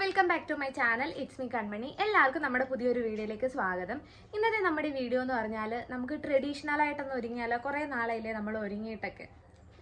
Welcome back to my channel it's me Kanmani എല്ലാവർക്കും നമ്മുടെ പുതിയൊരു വീഡിയോയിലേക്ക് സ്വാഗതം. ഇന്നത്തെ നമ്മുടെ വീഡിയോ എന്ന് പറഞ്ഞാൽ നമുക്ക് ട്രഡീഷണൽ ആയിട്ടൊന്ന് ഒരുങ്ങിയാലോ? കുറേ നാളായില്ലേ നമ്മൾ ഒരുങ്ങിയിട്ടൊക്കെ.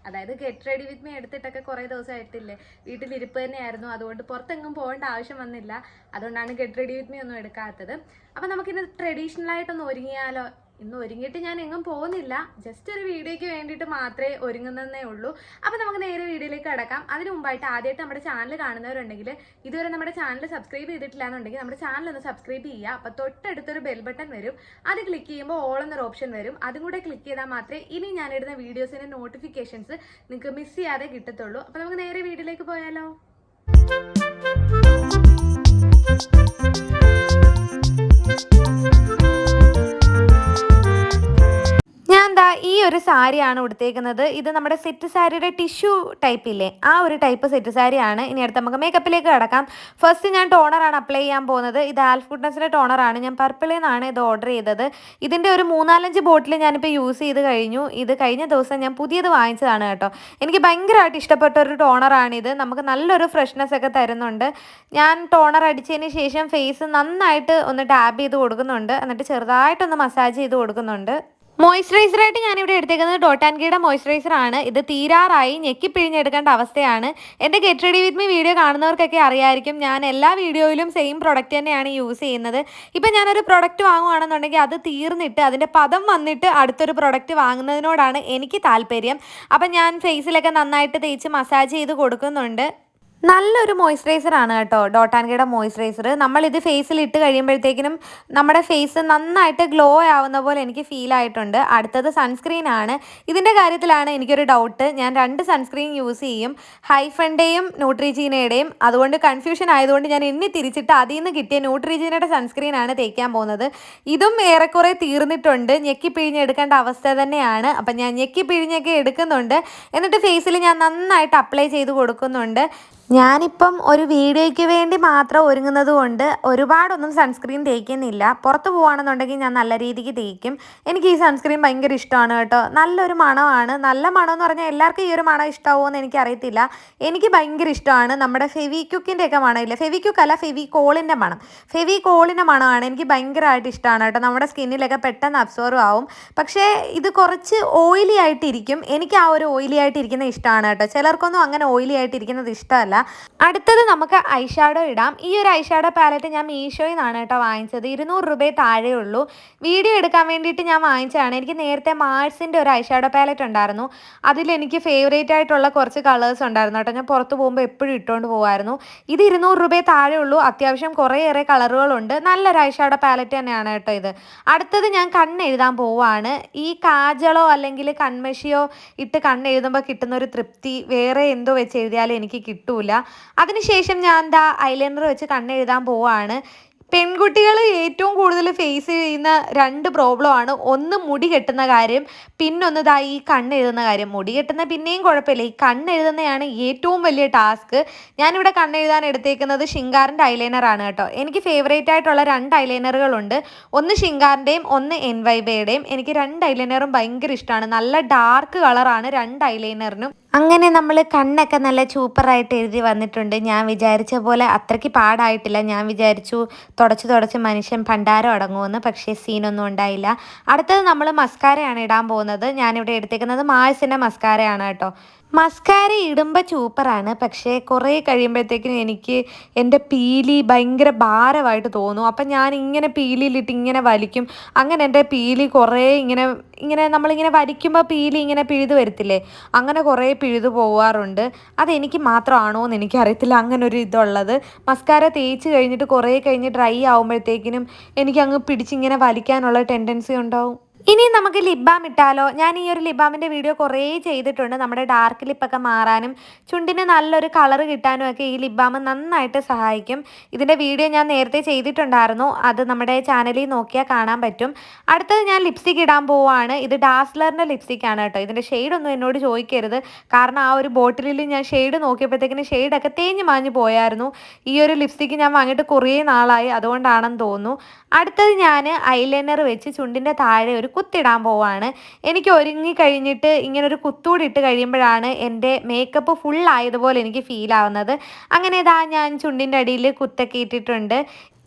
അതായത് ഗെറ്റ് റെഡി വിത്ത് മീ എടുത്തിട്ടൊക്കെ കുറേ ദിവസമായിട്ടില്ലേ? വീട്ടിലിരിപ്പ് തന്നെയായിരുന്നു. അതുകൊണ്ട് പുറത്തെങ്ങും പോകേണ്ട ആവശ്യം വന്നില്ല. അതുകൊണ്ടാണ് ഗെറ്റ് റെഡി വിത്ത് മീ ഒന്നും എടുക്കാത്തത്. അപ്പം നമുക്കിന്ന് ട്രഡീഷണൽ ആയിട്ടൊന്ന് ഒരുങ്ങിയാലോ? ഇന്ന് ഒരുങ്ങിയിട്ട് ഞാൻ എങ്ങും പോകുന്നില്ല. ജസ്റ്റ് ഒരു വീഡിയോയ്ക്ക് വേണ്ടിയിട്ട് മാത്രമേ ഒരുങ്ങുന്നതേ ഉള്ളൂ. അപ്പോൾ നമുക്ക് നേരെ വീഡിയോയിലേക്ക് കിടക്കാം. അതിന് മുമ്പായിട്ട് ആദ്യമായിട്ട് നമ്മുടെ ചാനൽ കാണുന്നവരുണ്ടെങ്കിൽ ഇതുവരെ നമ്മുടെ ചാനൽ സബ്സ്ക്രൈബ് ചെയ്തിട്ടില്ല എന്നുണ്ടെങ്കിൽ നമ്മുടെ ചാനൽ ഒന്ന് സബ്സ്ക്രൈബ് ചെയ്യുക. അപ്പോൾ തൊട്ടടുത്തൊരു ബെൽ ബട്ടൺ വരും. അത് ക്ലിക്ക് ചെയ്യുമ്പോൾ ഓൾ എന്നൊരു ഓപ്ഷൻ വരും. അതും കൂടെ ക്ലിക്ക് ചെയ്താൽ മാത്രമേ ഇനി ഞാനിടുന്ന വീഡിയോസിന്റെ നോട്ടിഫിക്കേഷൻസ് നിങ്ങൾക്ക് മിസ് ചെയ്യാതെ കിട്ടത്തുള്ളൂ. അപ്പോൾ നമുക്ക് നേരെ വീഡിയോയിലേക്ക് പോയാലോ? ഒരു സാരിയാണ് ഉടുത്തേക്കുന്നത്. ഇത് നമ്മുടെ സെറ്റ് സാരിയുടെ ടിഷ്യൂ ടൈപ്പ് ഇല്ലേ? ആ ഒരു ടൈപ്പ് സെറ്റ് സാരിയാണ്. ഇനി അടുത്ത് നമുക്ക് മേക്കപ്പിലേക്ക് കിടക്കാം. ഫസ്റ്റ് ഞാൻ ടോണറാണ് അപ്ലൈ ചെയ്യാൻ പോകുന്നത്. ഇത് ആൽഫ് ഗുഡ്നസിന്റെ ടോണറാണ് ഞാൻ പർപ്പിളിൽ നിന്നാണ് ഇത് ഓർഡർ ചെയ്തത്. ഇതിന്റെ ഒരു മൂന്നാലഞ്ച് ബോട്ടിൽ ഞാനിപ്പോൾ യൂസ് ചെയ്ത് കഴിഞ്ഞു. ഇത് കഴിഞ്ഞ ദിവസം ഞാൻ പുതിയത് വാങ്ങിച്ചതാണ് കേട്ടോ. എനിക്ക് ഭയങ്കരമായിട്ട് ഇഷ്ടപ്പെട്ട ഒരു ടോണറാണിത് നമുക്ക് നല്ലൊരു ഫ്രഷ്നെസ് ഒക്കെ തരുന്നുണ്ട്. ഞാൻ ടോണർ അടിച്ചതിന് ശേഷം ഫേസ് നന്നായിട്ട് ഒന്ന് ടാബ് ചെയ്ത് കൊടുക്കുന്നുണ്ട്. എന്നിട്ട് ചെറുതായിട്ടൊന്ന് മസാജ് ചെയ്ത് കൊടുക്കുന്നുണ്ട്. മോയ്സ്ചറൈസർ ആയിട്ട് ഞാനിവിടെ എടുത്തേക്കുന്നത് ഡോട്ട് ആൻഡ് കീയുടെ മോയ്സ്ചറൈസർ ആണ്. ഇത് തീരാറായി ഞെക്കി പിഴിഞ്ഞെടുക്കേണ്ട അവസ്ഥയാണ്. എന്റെ get ready with me video കാണുന്നവർക്കൊക്കെ അറിയായിരിക്കും ഞാൻ എല്ലാ വീഡിയോയിലും സെയിം പ്രൊഡക്റ്റ് തന്നെയാണ് യൂസ് ചെയ്യുന്നത്. ഇപ്പം ഞാനൊരു പ്രൊഡക്റ്റ് വാങ്ങുവാണെന്നുണ്ടെങ്കിൽ അത് തീർന്നിട്ട് അതിന്റെ പദം വന്നിട്ട് അടുത്തൊരു പ്രൊഡക്റ്റ് വാങ്ങുന്നതിനോടാണ് എനിക്ക് താല്പര്യം. അപ്പം ഞാൻ ഫേസിലൊക്കെ നന്നായിട്ട് തേച്ച് മസാജ് ചെയ്ത് കൊടുക്കുന്നുണ്ട്. നല്ലൊരു മോയ്സ്ചറൈസർ ആണ് കേട്ടോ. ഡോട്ട് ആൻഡ് ഗീയുടെ മോയ്സ്ചറൈസർ നമ്മളിത് ഫേസിൽ ഇട്ട് കഴിയുമ്പോഴത്തേക്കിനും നമ്മുടെ ഫേസ് നന്നായിട്ട് ഗ്ലോ ആവുന്ന പോലെ എനിക്ക് ഫീൽ ആയിട്ടുണ്ട്. അടുത്തത് സൺസ്ക്രീൻ ആണ്. ഇതിന്റെ കാര്യത്തിലാണ് എനിക്കൊരു ഡൗട്ട് ഞാൻ രണ്ട് സൺസ്ക്രീൻ യൂസ് ചെയ്യും. ഹൈഫണ്ടേയും ന്യൂട്രിജീനയുടെയും അതുകൊണ്ട് കൺഫ്യൂഷൻ ആയതുകൊണ്ട് ഞാൻ എണ്ണി തിരിച്ചിട്ട് അതിൽ നിന്ന് കിട്ടിയ ന്യൂട്രിജീനയുടെ സൺസ്ക്രീൻ ആണ് തേക്കാൻ പോകുന്നത്. ഇതും ഏറെക്കുറെ തീർന്നിട്ടുണ്ട്. ഞെക്കി പിഴിഞ്ഞെടുക്കേണ്ട അവസ്ഥ തന്നെയാണ്. അപ്പം ഞാൻ ഞെക്കി പിഴിഞ്ഞൊക്കെ എടുക്കുന്നുണ്ട്. എന്നിട്ട് ഫേസിൽ ഞാൻ നന്നായിട്ട് അപ്ലൈ ചെയ്ത് കൊടുക്കുന്നുണ്ട്. ഞാനിപ്പം ഒരു വീഡിയോയ്ക്ക് വേണ്ടി മാത്രം ഒരുങ്ങുന്നത് കൊണ്ട് ഒരുപാടൊന്നും സൺസ്ക്രീൻ തേക്കുന്നില്ല. പുറത്ത് പോകുകയാണെന്നുണ്ടെങ്കിൽ ഞാൻ നല്ല രീതിക്ക് തേക്കും. എനിക്ക് ഈ സൺസ്ക്രീൻ ഭയങ്കര ഇഷ്ടമാണ് കേട്ടോ. നല്ലൊരു മണമാണ്. നല്ല മണം എന്ന് പറഞ്ഞാൽ എല്ലാവർക്കും ഈ ഒരു മണം ഇഷ്ടമാവുമോ എന്ന് എനിക്കറിയത്തില്ല. എനിക്ക് ഭയങ്കര ഇഷ്ടമാണ്. നമ്മുടെ ഫെവിക്യുക്കിന്റെ ഒക്കെ മണമില്ല? ഫെവിക്യുക്ക് അല്ല ഫെവി കോളിന്റെ മണം. ഫെവി കോളിന്റെ മണമാണ് എനിക്ക് ഭയങ്കരമായിട്ട് ഇഷ്ടമാണ് കേട്ടോ. നമ്മുടെ സ്കിന്നിലൊക്കെ പെട്ടെന്ന് അബ്സോർവ് ആവും. പക്ഷേ ഇത് കുറച്ച് ഓയിലി ആയിട്ടിരിക്കും. എനിക്ക് ആ ഒരു ഓയിലി ആയിട്ടിരിക്കുന്നത് ഇഷ്ടമാണ് കേട്ടോ. ചിലർക്കൊന്നും അങ്ങനെ ഓയിലി ആയിട്ടിരിക്കുന്നത് ഇഷ്ടമല്ല. അടുത്തത് നമുക്ക് ഐഷാഡോ ഇടാം. ഈ ഒരു ഐഷാഡോ പാലറ്റ് ഞാൻ മീഷോയിൽ നിന്നാണ് കേട്ടോ വാങ്ങിച്ചത്. ഇരുന്നൂറ് രൂപയെ താഴെ ഉള്ളൂ. വീഡിയോ എടുക്കാൻ വേണ്ടിയിട്ട് ഞാൻ വാങ്ങിച്ചതാണ്. എനിക്ക് നേരത്തെ മാർസിന്റെ ഒരു ഐഷാഡോ പാലറ്റ് ഉണ്ടായിരുന്നു. അതിൽ എനിക്ക് ഫേവറേറ്റ് ആയിട്ടുള്ള കുറച്ച് കളേഴ്സ് ഉണ്ടായിരുന്നു കേട്ടോ. ഞാൻ പുറത്ത് പോകുമ്പോൾ എപ്പോഴും ഇട്ടുകൊണ്ട് പോകുമായിരുന്നു ഇത് ഇരുന്നൂറ് രൂപയെ താഴെ ഉള്ളൂ. അത്യാവശ്യം കുറേയേറെ കളറുകളുണ്ട് നല്ലൊരു ഐഷാഡോ പാലറ്റ് തന്നെയാണ് കേട്ടോ ഇത്. അടുത്തത് ഞാൻ കണ്ണെഴുതാൻ പോവാണ്. ഈ കാജളോ അല്ലെങ്കിൽ കൺമഷിയോ ഇട്ട് കണ്ണെഴുതുമ്പോൾ കിട്ടുന്ന ഒരു തൃപ്തി വേറെ എന്തോ വെച്ച് എഴുതിയാലും എനിക്ക് കിട്ടൂല. അതിനുശേഷം ഞാൻ എന്താ ഐലൈനർ വെച്ച് കണ്ണെഴുതാൻ പോവാണ്. പെൺകുട്ടികൾ ഏറ്റവും കൂടുതൽ ഫേസ് ചെയ്യുന്ന രണ്ട് പ്രോബ്ലമാണ് ഒന്ന് മുടി കെട്ടുന്ന കാര്യം പിന്നൊന്നതാ ഈ കണ്ണെഴുതുന്ന കാര്യം. മുടി കെട്ടുന്ന പിന്നെയും കുഴപ്പമില്ല. ഈ കണ്ണെഴുതുന്നതാണ് ഏറ്റവും വലിയ ടാസ്ക് ഞാനിവിടെ കണ്ണെഴുതാൻ എടുത്തേക്കുന്നത് ഷിങ്കാറിന്റെ ഐലൈനറാണ് കേട്ടോ. എനിക്ക് ഫേവറേറ്റ് ആയിട്ടുള്ള രണ്ട് ഐലൈനറുകളുണ്ട് ഒന്ന് ഷിങ്കാറിന്റെയും ഒന്ന് എൻ വൈബയുടെയും എനിക്ക് രണ്ട് ഐലൈനറും ഭയങ്കര ഇഷ്ടമാണ്. നല്ല ഡാർക്ക് കളറാണ് രണ്ട് ഐലൈനറിനും അങ്ങനെ നമ്മൾ കണ്ണൊക്കെ നല്ല സൂപ്പറായിട്ട് എഴുതി വന്നിട്ടുണ്ട്. ഞാൻ വിചാരിച്ച പോലെ അത്രയ്ക്ക് പാടായിട്ടില്ല. ഞാൻ വിചാരിച്ചു തുടച്ച് തുടച്ച് മനുഷ്യൻ ഭണ്ഡാരം അടങ്ങുമെന്ന് പക്ഷേ സീനൊന്നും ഉണ്ടായില്ല. അടുത്തത് നമ്മൾ മസ്കാരയാണ് ഇടാൻ പോകുന്നത്. ഞാനിവിടെ എടുത്തേക്കുന്നത് മാഴ്സിന്റെ മസ്കാരയാണ് കേട്ടോ. മസ്കാര ഇടുമ്പോൾ സൂപ്പറാണ് പക്ഷേ കുറേ കഴിയുമ്പോഴത്തേക്കും എനിക്ക് എന്റെ പീലി ഭയങ്കര ഭാരമായിട്ട് തോന്നും. അപ്പം ഞാൻ ഇങ്ങനെ പീലിയിലിട്ട് ഇങ്ങനെ വലിക്കും. അങ്ങനെ എന്റെ പീലി കുറേ ഇങ്ങനെ ഇങ്ങനെ നമ്മളിങ്ങനെ വരിക്കുമ്പോൾ പീലി ഇങ്ങനെ പിഴുതു വരത്തില്ലേ? അങ്ങനെ കുറേ പിഴുതു പോവാറുണ്ട്. അതെനിക്ക് മാത്രമാണോ എന്ന് എനിക്കറിയത്തില്ല. അങ്ങനെ ഒരു ഇതുള്ളത്. മസ്കാര തേച്ച് കഴിഞ്ഞിട്ട് കുറേ കഴിഞ്ഞ് ഡ്രൈ ആകുമ്പോഴത്തേക്കിനും എനിക്ക് അങ്ങ് പിടിച്ചിങ്ങനെ വലിക്കാനുള്ള ടെൻഡൻസി ഉണ്ടാവും. ഇനി നമുക്ക് ലിബാം ഇട്ടാലോ? ഞാൻ ഈ ഒരു ലിബാമിന്റെ വീഡിയോ കുറേ ചെയ്തിട്ടുണ്ട്. നമ്മുടെ ഡാർക്ക് ലിപ്പൊക്കെ മാറാനും ചുണ്ടിന് നല്ലൊരു കളർ കിട്ടാനും ഒക്കെ ഈ ലിബാം നന്നായിട്ട് സഹായിക്കും. ഇതിന്റെ വീഡിയോ ഞാൻ നേരത്തെ ചെയ്തിട്ടുണ്ടായിരുന്നു. അത് നമ്മുടെ ചാനലിൽ നോക്കിയാൽ കാണാൻ പറ്റും. അടുത്തത് ഞാൻ ലിപ്സ്റ്റിക് ഇടാൻ പോവാണ്. ഇത് ഡാസ്ലറിന്റെ ലിപ്സ്റ്റിക്കാണ് കേട്ടോ. ഇതിന്റെ ഷെയ്ഡൊന്നും എന്നോട് ചോദിക്കരുത്. കാരണം ആ ഒരു ബോട്ടിലിൽ ഞാൻ ഷെയ്ഡ് നോക്കിയപ്പോഴത്തേക്കിന് ഷെയ്ഡൊക്കെ തേഞ്ഞ് മാഞ്ഞ് പോയായിരുന്നു. ഈ ഒരു ലിപ്സ്റ്റിക്ക് ഞാൻ വാങ്ങിയിട്ട് കുറേ നാളായി. അതുകൊണ്ടാണെന്ന് തോന്നുന്നു. അടുത്തത് ഞാൻ ഐലൈനർ വെച്ച് ചുണ്ടിന്റെ താഴെ ഒരു കുത്തിടാൻ പോവാണ്. എനിക്ക് ഒരുങ്ങി കഴിഞ്ഞിട്ട് ഇങ്ങനെ ഒരു കുത്തൂടി ഇട്ട് കഴിയുമ്പോഴാണ് എന്റെ മേക്കപ്പ് ഫുൾ ആയതുപോലെ എനിക്ക് ഫീൽ ആവുന്നത്. അങ്ങനെ ഇതാ ഞാൻ ചുണ്ടിന്റെ അടിയിൽ കുത്തൊക്കെ ഇട്ടിട്ടുണ്ട്.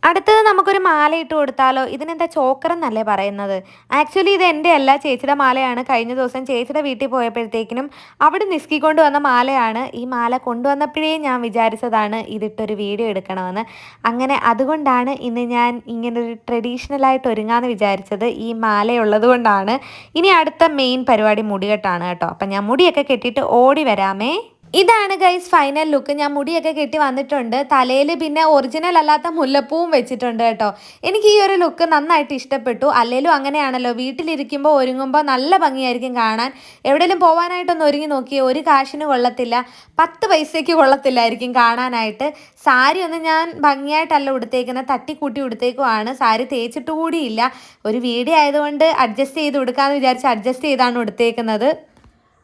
അടുത്തത് നമുക്കൊരു മാല ഇട്ട് കൊടുത്താലോ? ഇതിനെന്താ ചോക്കർ എന്നല്ലേ പറയുന്നത്? ആക്ച്വലി ഇത് എന്റെ അല്ല. ചേച്ചിയുടെ മാലയാണ്. കഴിഞ്ഞ ദിവസം ചേച്ചിയുടെ വീട്ടിൽ പോയപ്പോഴത്തേക്കിനും അവിടെ നിസ്കിക്കൊണ്ട് വന്ന മാലയാണ്. ഈ മാല കൊണ്ടുവന്നപ്പോഴേ ഞാൻ വിചാരിച്ചതാണ് ഇതിട്ടൊരു വീഡിയോ എടുക്കണമെന്ന്. അങ്ങനെ അതുകൊണ്ടാണ് ഇന്ന് ഞാൻ ഇങ്ങനൊരു ട്രഡീഷണലായിട്ട് ഒരുങ്ങാമെന്ന് വിചാരിച്ചത്. ഈ മാലയുള്ളത് കൊണ്ടാണ്. ഇനി അടുത്ത മെയിൻ പരിപാടി മുടികെട്ടാണ് കേട്ടോ. അപ്പം ഞാൻ മുടിയൊക്കെ കെട്ടിയിട്ട് ഓടി വരാമേ. ഇതാണ് ഗൈസ് ഫൈനൽ ലുക്ക് ഞാൻ മുടിയൊക്കെ കെട്ടി വന്നിട്ടുണ്ട്. തലയിൽ പിന്നെ ഒറിജിനൽ അല്ലാത്ത മുല്ലപ്പൂവും വെച്ചിട്ടുണ്ട് കേട്ടോ. എനിക്ക് ഈ ഒരു ലുക്ക് നന്നായിട്ട് ഇഷ്ടപ്പെട്ടു. അല്ലേലും അങ്ങനെയാണല്ലോ. വീട്ടിലിരിക്കുമ്പോൾ ഒരുങ്ങുമ്പോൾ നല്ല ഭംഗിയായിരിക്കും കാണാൻ. എവിടെയെങ്കിലും പോകാനായിട്ടൊന്ന് ഒരുങ്ങി നോക്കിയേ ഒരു കാശിന് കൊള്ളത്തില്ല. പത്ത് പൈസയ്ക്ക് കൊള്ളത്തില്ലായിരിക്കും കാണാനായിട്ട്. സാരി ഒന്ന് ഞാൻ ഭംഗിയായിട്ടല്ല ഉടുത്തേക്കുന്നത്. തട്ടിക്കൂട്ടി ഉടുത്തേക്കുമാണ് സാരി തേച്ചിട്ട് കൂടിയില്ല. ഒരു വീഡിയോ ആയതുകൊണ്ട് അഡ്ജസ്റ്റ് ചെയ്ത് ഉടുക്കാമെന്ന് വിചാരിച്ച് അഡ്ജസ്റ്റ് ചെയ്താണ് ഉടുത്തേക്കുന്നത്.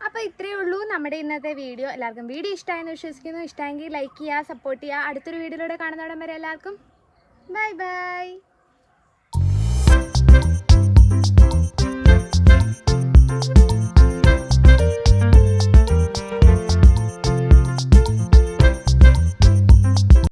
അപ്പോൾ ഇത്രയേ ഉള്ളൂ നമ്മുടെ ഇന്നത്തെ വീഡിയോ. എല്ലാവർക്കും വീഡിയോ ഇഷ്ടമായെന്ന് വിശ്വസിക്കുന്നു. ഇഷ്ടമെങ്കിൽ ലൈക്ക് ചെയ്യുക സപ്പോർട്ട് ചെയ്യുക. അടുത്തൊരു വീഡിയോയിലൂടെ കാണുന്നവിടം വരെ എല്ലാവർക്കും ബൈ ബൈ